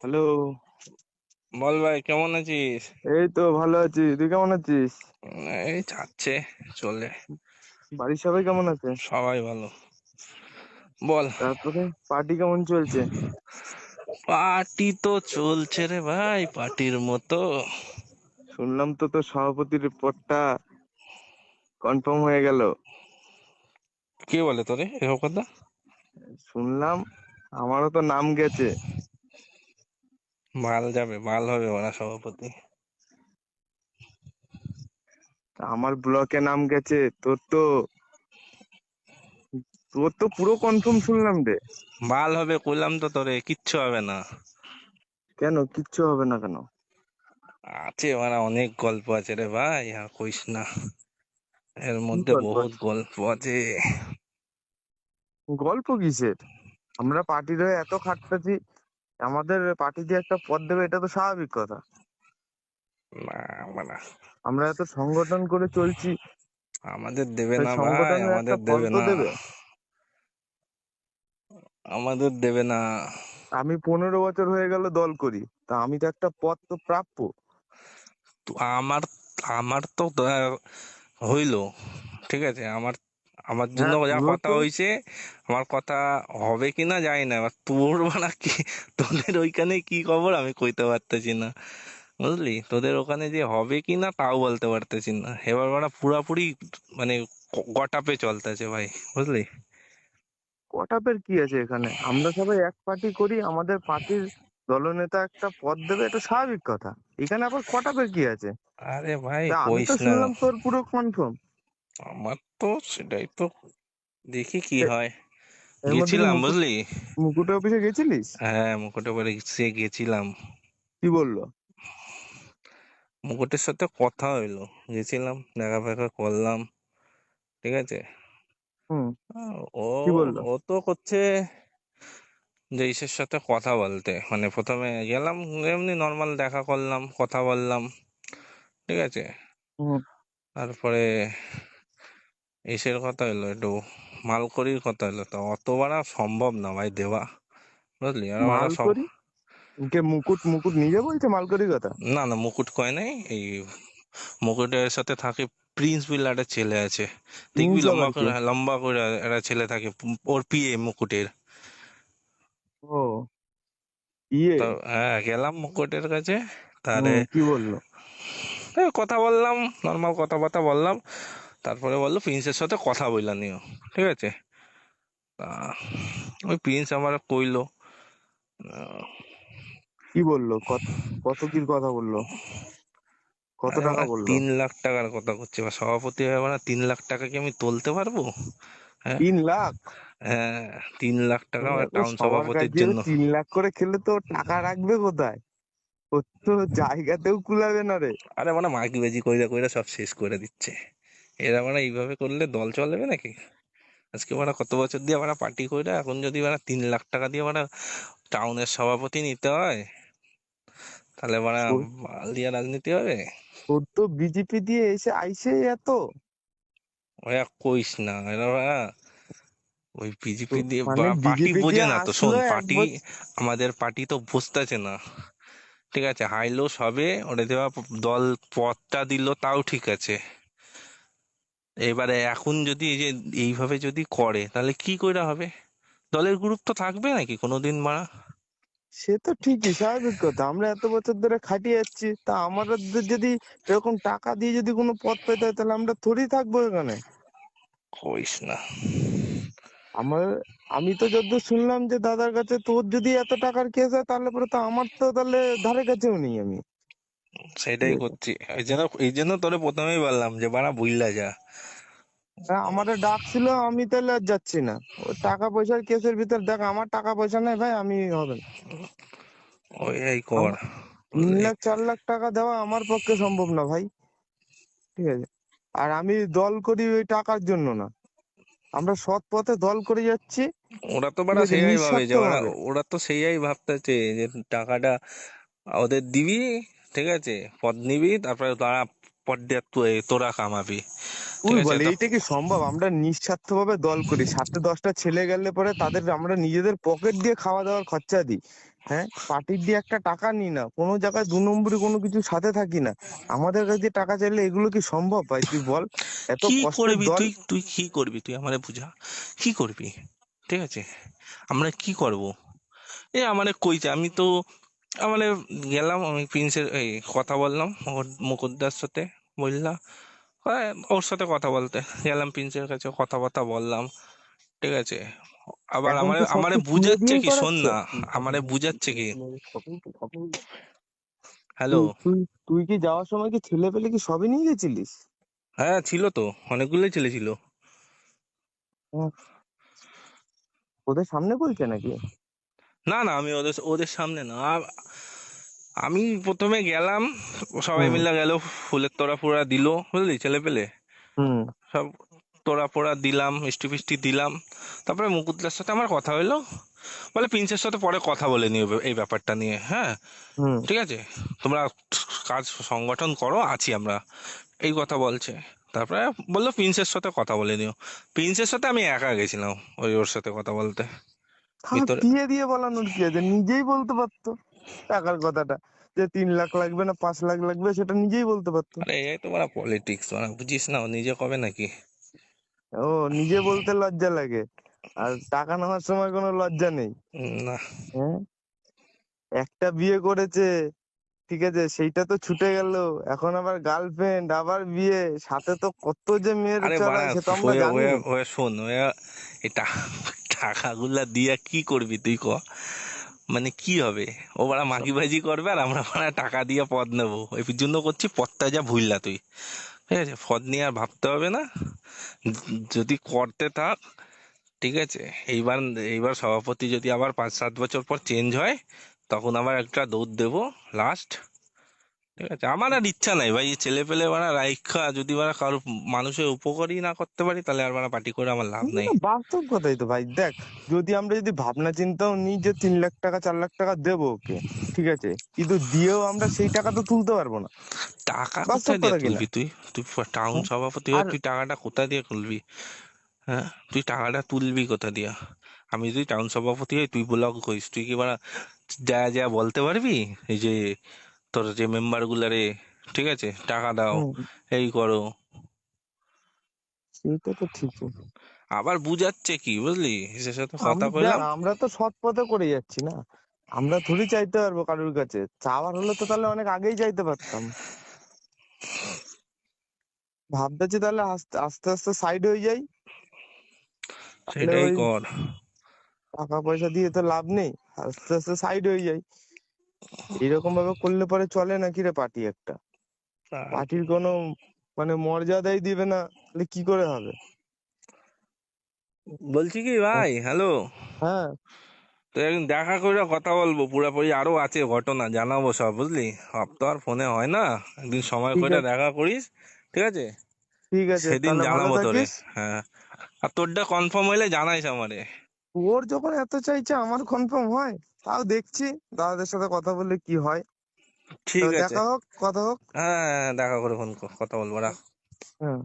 Hello. বল ভাই কেমন আছিস? এই তো ভালো আছি। তুই কেমন আছিস? এই যাচ্ছে চলে। বাড়ির সবাই কেমন আছে? সবাই ভালো। বল। তারপরে পার্টি কেমন চলছে? পার্টি তো চলছে রে ভাই পার্টির মতো। শুনলাম তো তোর সভাপতির পদটা কনফার্ম হয়ে গেল। কে বলে তোরে? এসব কথা? শুনলাম আমারও তো নাম গেছে। মাল যাবে মাল হবে ওরা সভাপতি। তা আমার ব্লকে নাম গেছে তোর তো তোর তো পুরো কনফার্ম শুনলাম রে। মাল হবে কইলাম তো তোরে কিচ্ছু হবে না। কেন? কিচ্ছু হবে না কেন? আছে ওরা অনেক গল্প আছে রে ভাই আর কইস না। এর মধ্যে বহুত গল্প আছে। গল্প কিসের? আমরা পার্টির হয়ে এত খাটতেছি আমাদের পার্টি দিয়ে একটা পদ দেবে এটা তো স্বাভাবিক কথা। না মানে আমরা এত সংগঠন করে চলছি। আমাদের দেবে না ভাই আমাদের দেবে না। আমাদের দেবে না। আমি পনেরো বছর হয়ে গেল দল করি তা আমি তো একটা পদ তো প্রাপ্য। তো আমার আমার তো হইল ঠিক আছে? আমার আমার জন্য হ্যাঁ, যা কথা হইছে আমার কথা হবে কিনা জানি না এবার তোর বাড়া কি তোদের ওইখানে কি খবর? আমি কইতে পারতেছি না। বুঝলি? তোদের ওখানে যে হবে কিনা তাও বলতে পারতেছি না। এবার বাড়া পুরাপুরি মানে গটাপে চলতেছে ভাই বুঝলি? কটাপের কি আছে এখানে? আমরা সবাই এক পার্টি করি আমাদের পার্টির দলনেতা একটা পদ দেবে এটা স্বাভাবিক কথা। এখানে আবার কটাপের কি আছে? আরে ভাই আমি তো শুনলাম তোর পুরো কনফার্ম আমার তো সেটাই তো। দেখি কি হয়। এর মধ্যে গেছিলাম মুকুট বুঝলি? মুকুট অফিসে গেছিলিস? হ্যাঁ মুকুটে বাড়ি সে গেছিলাম। কি বলল? মুকুটের সাথে কথা হইল। গেছিলাম দেখা ফেখা করলাম। ঠিক আছে? হুম। আহ, ও কি বলল? ও তো করছে যে ইসের সাথে কথা বলতে। মানে প্রথমে গেলাম এমনি নর্মাল দেখা করলাম কথা বললাম। ঠিক আছে? হুম। তারপরে ইসের কথা হলো একটু মালকড়ির কথা হলো তো অত বাড়া সম্ভব না ভাই দেওয়া বুঝলি? আর আমরা কে মুকুট মুকুট নিজে বলছে মালকড়ির কথা? না না মুকুট কয় নাই এই মুকুটের সাথে থাকে প্রিন্স বলে একটা ছেলে আছে। দেখবি লম্বা করে লম্বা করে একটা ছেলে থাকে ওর পিএ মুকুটের। ও ইয়ে? হ্যাঁ গেলাম মুকুটের কাছে তারে কি বলল? কথা বললাম নর্মাল কথাবার্তা বললাম। তারপরে বলল প্রিন্সের সাথে কথা বললা নিও ঠিক আছে? ওই প্রিন্স আমার কইলো কি বলল? কত কত কি কথা বলল? কত টাকা বলল? তিন লাখ টাকার কথা করছে বা সভাপতি হয়ে মানে তিন লাখ টাকা কি আমি তুলতে পারব? হ্যাঁ। তিন লাখ? হ্যাঁ তিন লাখ টাকা টাউন সভাপতির জন্য। তিন লাখ করে খেলে তো টাকা রাখবে কোথায়? ওর তো জায়গাতেও কুলাবে না রে। আরে মানে মাইকিবাজি কইরা কইরা সব শেষ করে দিচ্ছে। এরা মানে এইভাবে করলে দল চলবে নাকি? আজকে মানে কত বছর দিয়ে মানে পার্টি কইরা এখন যদি মানে তিন লাখ টাকা দিয়ে মানে টাউনের সভাপতি নিতে হয় তাহলে মানে দিয়ে রাজনীতি হবে? তোর তো বিজেপি দিয়ে এসে আইসে এত। ওই কইস না এরা মানে ওই বিজেপি দিয়ে মানে পার্টি বোঝে না তো শোন পার্টি আমাদের পার্টি তো বুঝতেছে না। ঠিক আছে হাইলো সবে ওটা দেওয়া দল পদটা দিল তাও ঠিক আছে। এবারে এখন যদি এই যে এইভাবে যদি করে তাহলে কি করে হবে? দলের গ্রুপ তো থাকবে নাকি কোনোদিন মারা? সে তো ঠিকই স্বাভাবিক কথা। আমরা এত বছর ধরে খাটিয়ে যাচ্ছি তা আমাদের যদি এরকম টাকা দিয়ে যদি কোনো পদ পেতে হয় তাহলে আমরা থোড়ি থাকব এখানে। কইস না। আমার আমি তো যতদূর শুনলাম যে দাদার কাছে তোর যদি এত টাকার কেস হয় তাহলে পরে তো আমার তো তাহলে ধারে কাছেও নেই আমি। সেটাই করছি। এই জন্য এই জন্য তোরে প্রথমেই বললাম যে বাড়া বুইলা যা। আমারে ডাকছিল আমি তাহলে আর যাচ্ছি না। ও টাকা পয়সার কেসের ভিতর দেখ আমার টাকা পয়সা নাই ভাই আমি হবে না। ওই এই কর। তিন লাখ চার লাখ টাকা দেওয়া আমার পক্ষে সম্ভব না ভাই। ঠিক আছে? আর আমি দল করি ওই টাকার জন্য না। আমরা সৎ পথে দল করে যাচ্ছি। ওরা তো বাড়া সেইয়াই ভাবে যে ওরা তো সেইয়াই ভাবতেছে যে টাকাটা ওদের দিবি? ঠিক আছে? পদ নিবি তারপরে তারা পদ দিয়ে তোরা কামাবি। বল এইটা কি সম্ভব? আমরা নিঃস্বার্থ ভাবে দল করি। সাথে দশটা ছেলে গেলে পরে তাদের আমরা নিজেদের পকেট দিয়ে খাওয়া দাওয়ার খরচা দিই। হ্যাঁ? পার্টির দিয়ে একটা টাকা নি না। কোনো জায়গায় দু নম্বরি কোনো কিছু সাথে থাকি না। আমাদের কাছে টাকা চাইলে এগুলো কি সম্ভব ভাই? তুই বল। এত কি করবি তুই? তুই কি করবি? তুই আমারে বুঝা। কি করবি? ঠিক আছে? আমরা কি করব? এ আমারে কইছে আমি তো আমারে গেলাম আমি প্রিন্সের এই কথা বললাম মুকুটদার সাথে বললাম হ্যাঁ, ওর সাথে কথা বলতে। গেলাম প্রিন্সের কাছে কথাবার্তা বললাম ঠিক আছে? আবার আমারে আমারে বুঝাচ্ছে কি? শোন না আমারে বুঝাচ্ছে কি? হ্যালো? তুই কি যাওয়ার সময় কি ছেলে পেলে কি সবই নিয়ে গেছিলিস? হ্যাঁ ছিল তো অনেকগুলোই ছেলে ছিল। ওদের সামনে বলছে নাকি? না না আমি ওদের ওদের সামনে না। আমি প্রথমে গেলাম সবাই। মিলে গেল ফুলের তোড়া ফোড়া দিল বুঝলি ছেলে পেলে? সব তোড়া ফোড়া দিলাম মিষ্টি ফিষ্টি দিলাম। তারপরে মুকুটদার সাথে আমার কথা হইল। বলে প্রিন্সের সাথে পরে কথা বলে নিও এই ব্যাপারটা নিয়ে হ্যাঁ? ঠিক আছে? তোমরা কাজ সংগঠন করো আছি আমরা। এই কথা বলছে। তারপরে বলল প্রিন্সের সাথে কথা বলে নিও। প্রিন্সের সাথে আমি একা গেছিলাম ওই ওর সাথে কথা বলতে। দিয়ে দিয়ে বলানোর কি আছে নিজেই বলতে পারতো টাকার কথাটা। যে তিন লাখ লাগবে না পাঁচ লাখ লাগবে সেটা নিজেই বলতে পারতো। আরে এই তো বড় পলিটিক্স মানে বুঝিস না ও নিজে কবে নাকি? ও নিজে বলতে লজ্জা লাগে। আর টাকা নেওয়ার সময় কোনো লজ্জা নেই। না। হ্যাঁ? একটা বিয়ে করেছে ঠিক আছে সেইটা তো ছুটে গেল। এখন আবার গার্লফ্রেন্ড আবার বিয়ে সাথে তো কত যে মেয়ের আরে চড়ায় বাড়া সে তো আমরা জানি শোন ওয়ে এই টা- টাকাগুলা দিয়া কি করবি তুই ক? মানে কি হবে? ও বড়া মাগি বাজি করবে আর আমরা বড়া টাকা দিয়ে পদ নেব। এই জন্য করছি, পদটা যা ভুললা তুই। ঠিক আছে? পদ নিয়ে আর ভাবতে হবে না। যদি করতে থাক, ঠিক আছে? এইবার এইবার সভাপতি যদি আবার পাঁচ সাত বছর পর চেঞ্জ হয়, তখন আবার একটা দৌড় দেবো লাস্ট ঠিক আছে। আমার আর ইচ্ছা নাই ভাই ছেলে পেলে মানে রাইখা যদি মানে কারও মানুষের উপকারই না করতে পারি তাহলে আর মানে পার্টি করে আমার লাভ নেই। বাস্তব কথাই তো ভাই। দেখ যদি আমরা যদি ভাবনা চিন্তাও নিই যে তিন লাখ টাকা চার লাখ টাকা দেবো ওকে ঠিক আছে? কিন্তু দিয়েও আমরা সেই টাকা তো তুলতে পারব না। টাকা কোথায় দিয়ে? তুলবি তুই? তুই টাউন সভাপতি হয়ে তুই টাকাটা কোথায় দিয়ে তুলবি হ্যাঁ? তুই টাকাটা তুলবি কোথা দিয়া? আমি যদি টাউন সভাপতি হই তুই ব্লক করিস। তুই কি বাড়া যা যা বলতে পারবি? এই যে তোর যে মেম্বার গুলারে ঠিক আছে? টাকা দাও এই করো। সেইটা তো ঠিকই আবার বুঝাচ্ছে কি বুঝলি? সে সাথে কথা দেখ, আমরা তো সৎ পথে করে যাচ্ছি না। আমরা থোড়ি চাইতে পারব কারোর কাছে। চাওয়ার হলে তো তাহলে অনেক আগেই চাইতে পারতাম। ভাবতেছি তাহলে আস্তে আস্তে আস্তে সাইড হয়ে যাই। সেটাই কর। টাকা পয়সা দিয়ে তো লাভ নেই। আস্তে আস্তে সাইড হয়ে যাই। এরকম ভাবে করলে পরে চলে নাকি রে পার্টি একটা? পার্টির কোনো মানে মর্যাদাই দিবে না তাহলে কি করে হবে? বলছি কি ভাই হ্যালো? হ্যাঁ। তো একদিন দেখা করে কথা বলব পুরোপুরি আরও আছে ঘটনা জানাব সব বুঝলি? সব তো আর ফোনে হয় না একদিন সময় করে দেখা করিস ঠিক আছে? ঠিক আছে সেদিন জানাব তোরে হ্যাঁ। আর তোরটা কনফার্ম হইলে জানাইস আমারে। ওর যখন এত চাইছে আমার কনফার্ম হয় তাও দেখছি দাদাদের সাথে কথা বললে কি হয়। ঠিক আছে। দেখা হোক কথা হোক। হ্যাঁ দেখা করে ফোন কথা বলব রাখ। হ্যাঁ।